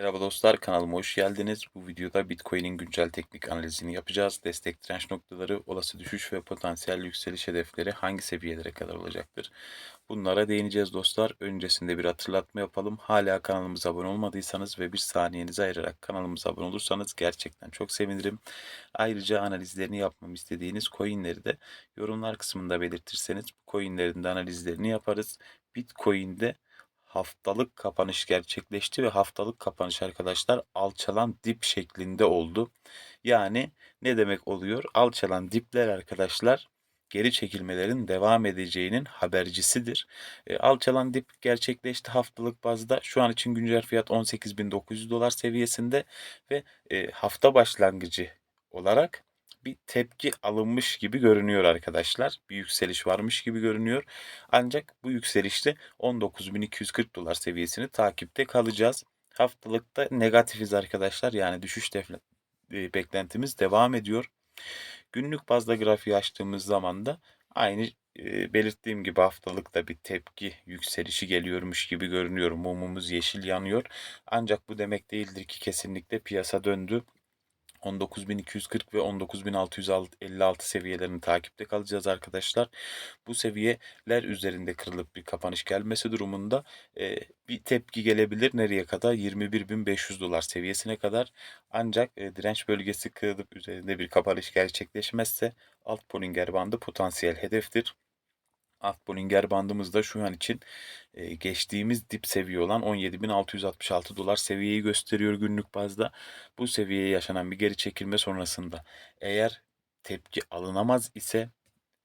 Merhaba dostlar kanalıma hoş geldiniz. Bu videoda Bitcoin'in güncel teknik analizini yapacağız. Destek direnç noktaları, olası düşüş ve potansiyel yükseliş hedefleri hangi seviyelere kadar olacaktır? Bunlara değineceğiz dostlar. Öncesinde bir hatırlatma yapalım. Hala kanalımıza abone olmadıysanız ve bir saniyenizi ayırarak kanalımıza abone olursanız gerçekten çok sevinirim. Ayrıca analizlerini yapmamı istediğiniz coinleri de yorumlar kısmında belirtirseniz bu coinlerin de analizlerini yaparız. Bitcoin'de haftalık kapanış gerçekleşti ve haftalık kapanış arkadaşlar alçalan dip şeklinde oldu. Yani ne demek oluyor? Alçalan dipler arkadaşlar geri çekilmelerin devam edeceğinin habercisidir. E, alçalan dip gerçekleşti haftalık bazda. Şu an için güncel fiyat 18.900 dolar seviyesinde ve e, hafta başlangıcı olarak bir tepki alınmış gibi görünüyor arkadaşlar. Bir yükseliş varmış gibi görünüyor. Ancak bu yükselişte 19.240 dolar seviyesini takipte kalacağız. Haftalıkta negatifiz arkadaşlar. Yani düşüş defle- e, beklentimiz devam ediyor. Günlük bazda grafiği açtığımız zaman da aynı e, belirttiğim gibi haftalıkta bir tepki yükselişi geliyormuş gibi görünüyor. Mumumuz yeşil yanıyor. Ancak bu demek değildir ki kesinlikle piyasa döndü. 19.240 ve 19.656 seviyelerini takipte kalacağız arkadaşlar. Bu seviyeler üzerinde kırılıp bir kapanış gelmesi durumunda e, bir tepki gelebilir. Nereye kadar? 21.500 dolar seviyesine kadar. Ancak e, direnç bölgesi kırılıp üzerinde bir kapanış gerçekleşmezse alt Bollinger bandı potansiyel hedeftir. Alt Bollinger bandımız da şu an için e, geçtiğimiz dip seviye olan 17.666 dolar seviyeyi gösteriyor günlük bazda. Bu seviyeye yaşanan bir geri çekilme sonrasında eğer tepki alınamaz ise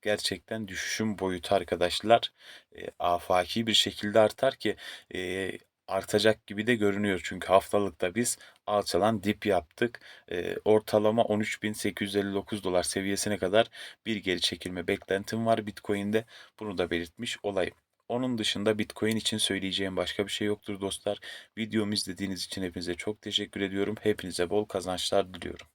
gerçekten düşüşün boyutu arkadaşlar e, afaki bir şekilde artar ki e, artacak gibi de görünüyor. Çünkü haftalıkta biz alçalan dip yaptık. E, ortalama 13.859 dolar seviyesine kadar bir geri çekilme beklentim var Bitcoin'de. Bunu da belirtmiş olayım. Onun dışında Bitcoin için söyleyeceğim başka bir şey yoktur dostlar. Videomu izlediğiniz için hepinize çok teşekkür ediyorum. Hepinize bol kazançlar diliyorum.